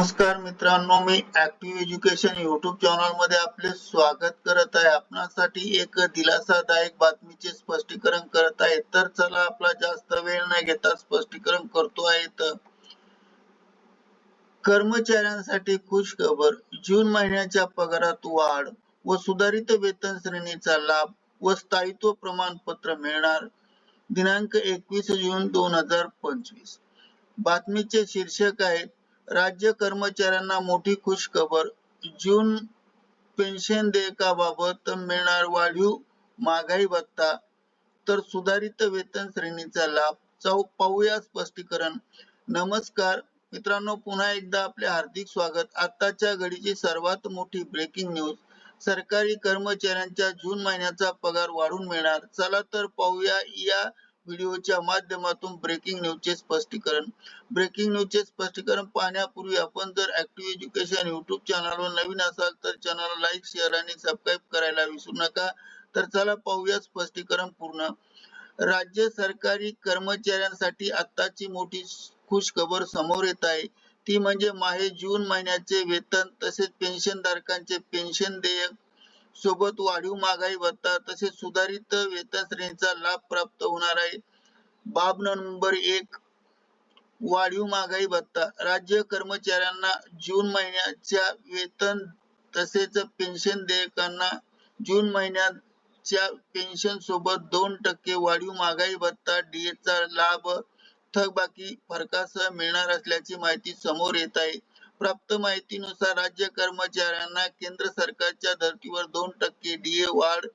नमस्कार मित्रांनो मी ऍक्टिव्ह एज्युकेशन युट्यूब चॅनलमध्ये आपले स्वागत करत आहे. आपणासाठी एक दिलासादायक बातमीचे स्पष्टीकरण करत आहे. तर चला आपला जास्त वेळ न घेता स्पष्टीकरण करतो आहे. तर कर्मचाऱ्यांसाठी खुश खबर जून महिन्याच्या पगारात वाढ व सुधारित वेतन श्रेणीचा लाभ व स्थायित्व प्रमाणपत्र मिळणार. दिनांक एकवीस जून दोन हजार पंचवीस. बातमीचे शीर्षक आहे राज्य कर्मचाऱ्यांना मोठी खुश खबर जून पेन्शन देयकाबाबत मिळणार वाढीव महागाई भत्ता. तर सुधारित वेतन श्रेणीचा लाभ. चौ पाहूया स्पष्टीकरण. नमस्कार. मित्रांनो पुन्हा एकदा आपले हार्दिक स्वागत. आताच्या घडीची सर्वात मोठी ब्रेकिंग न्यूज सरकारी कर्मचाऱ्यांच्या जून महिन्याचा पगार वाढून मिळणार. चला तर पाहूया या व्हिडिओच्या माध्यमातून ब्रेकिंग न्यूजचे स्पष्टीकरण. ब्रेकिंग न्यूजचे स्पष्टीकरण पाहण्यापूर्वी आपण जर ऍक्टिव्ह एज्युकेशन युट्यूब चॅनलवर नवीन असाल तर चॅनल लाईक शेअर आणि सबस्क्राईब करायला विसरू नका. तर चला पाहूया स्पष्टीकरण पूर्ण. राज्य सरकारी कर्मचाऱ्यांसाठी आताची मोठी खुश खबर समोर येत आहे. ती म्हणजे माहे जून महिन्याचे वेतन तसेच पेन्शन धारकांचे पेन्शन देयक सोबत वाढीव महागाई भत्ता तसेच सुधारित वेतन श्रेणीचा लाभ प्राप्त होणार आहे. बाब नंबर एक वाढीव महागाई भत्ता राज्य कर्मचाऱ्यांना जून महिन्याच्या वेतन तसेच पेन्शन देयकांना जून महिन्याच्या पेन्शन सोबत दोन टक्के वाढीव महागाई भत्ता डीएचा लाभ थकबाकी फरकासह मिळणार असल्याची माहिती समोर येत आहे. प्राप्त माहितीनुसार राज्य कर्मचाऱ्यांना केंद्र सरकारच्या धर्तीवर दोन टक्के डीए वाढ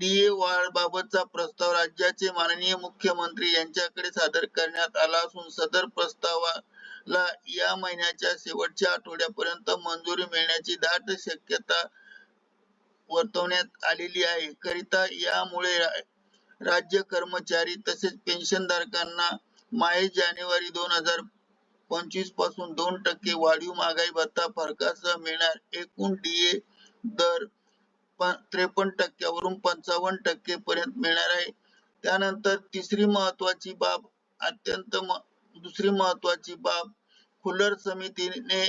डीए वाढ बाबतचा प्रस्ताव राज्याचे माननीय मुख्यमंत्री यांच्याकडे सादर करण्यात आला असून सदर प्रस्तावाला या महिन्याच्या शेवटच्या आठवड्यापर्यंत मंजुरी मिळण्याची दाट शक्यता वर्तवण्यात आलेली आहे. करिता यामुळे राज्य कर्मचारी तसेच पेन्शन धारकांना माहे जानेवारी दोन हजार पंचवीसपासून दोन टक्के वाढीव महागाई भत्ता फरकासह मिळणार एकूण डीए दर त्रेपन्न टक्क्यावरून पंचावन्न टक्के पर्यंत मिळणार आहे. त्यानंतर तिसरी महत्वाची बाब अत्यंत दुसरी महत्वाची बाब खुलर समितीने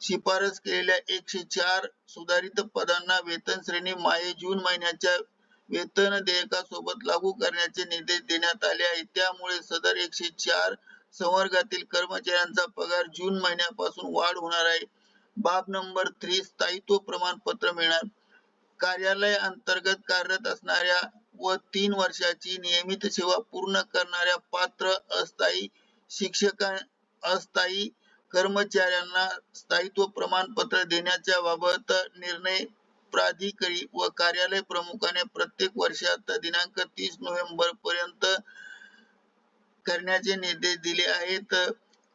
शिफारस केलेल्या एकशे चार सुधारित पदांना वेतन श्रेणी माहे जून महिन्याच्या वेतन देयकासोबत लागू करण्याचे निर्देश देण्यात आले आहेत. त्यामुळे सदर एकशे चार संवर्गातील कर्मचाऱ्यांचा पगार जून महिन्यापासून वाढ होणार आहे. बाब नंबर थ्री स्थायित्व प्रमाणपत्र मिळणार. कार्यालय अंतर्गत कार्यरत असणाऱ्या व तीन वर्षाची नियमित सेवा पूर्ण करणाऱ्या पात्र अस्थायी शिक्षक अस्थायी कर्मचाऱ्यांना स्थायित्व प्रमाणपत्र देण्याच्या बाबत निर्णय प्राधिकारी व कार्यालय प्रमुखाने प्रत्येक वर्षात दिनांक तीस नोव्हेंबर पर्यंत करण्याचे निर्देश दिले आहेत.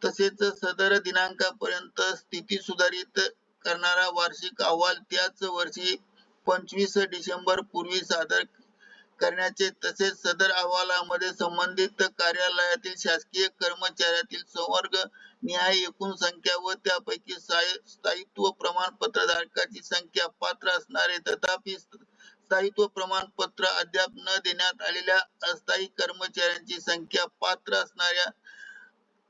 तसेच सदर दिनांकापर्यंत स्थिती सुधारित करणारा वार्षिक अहवाल त्याच वर्षी पंचवीस डिसेंबर पूर्वी सादर करण्याचे तसेच सदर अहवालामध्ये संबंधित कार्यालयातील शासकीय कर्मचाऱ्यातील संवर्ग न्याय एकूण संख्या व त्यापैकी स्थायित्व प्रमाणपत्र धारकाची संख्या पात्र असणारे तथापि स्थायित्व प्रमाणपत्र अद्याप न देण्यात आलेल्या अस्थायी कर्मचाऱ्यांची संख्या पात्र असणाऱ्या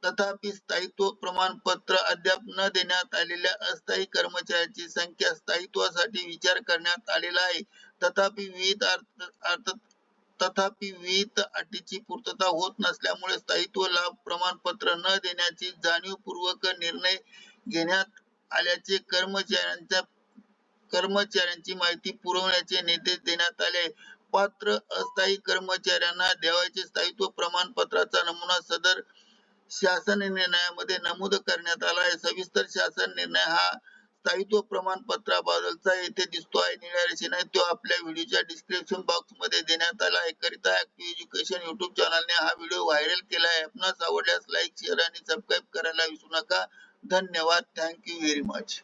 तथापि स्थायित्व प्रमाणपत्र अद्याप न देण्यात आलेल्या अस्थायी कर्मचाऱ्यांची संख्या स्थायित्वासाठी विचार करण्यात आलेला आहे. तथापि विविध अर्थ तथापि विविध अटीची पूर्तता होत नसल्यामुळे स्थायित्व लाभ प्रमाणपत्र न देण्याची जाणीवपूर्वक निर्णय घेण्यात आल्याचे कर्मचाऱ्यांच्या कर्मचाऱ्यांची माहिती पुरवण्याचे निर्देश देण्यात आले. पात्र अस्थायी कर्मचाऱ्यांना द्यावयाचे स्थायित्व प्रमाणपत्राचा नमुना सदर शासन निर्णयामध्ये नमूद करण्यात आला आहे. सविस्तर शासन निर्णय हा स्थायित्व प्रमाणपत्राबद्दलचा येथे दिसतो आहे. निळ्या रेषेने तो आपल्या व्हिडिओच्या डिस्क्रिप्शन बॉक्समध्ये देण्यात आला आहे. करिता ऍक्टिव्ह एज्युकेशन युट्यूब चॅनलने हा व्हिडिओ व्हायरल केला आहे. आपणास आवडल्यास लाईक शेअर आणि सबस्क्राईब करायला विसरू नका. धन्यवाद. Thank you very much.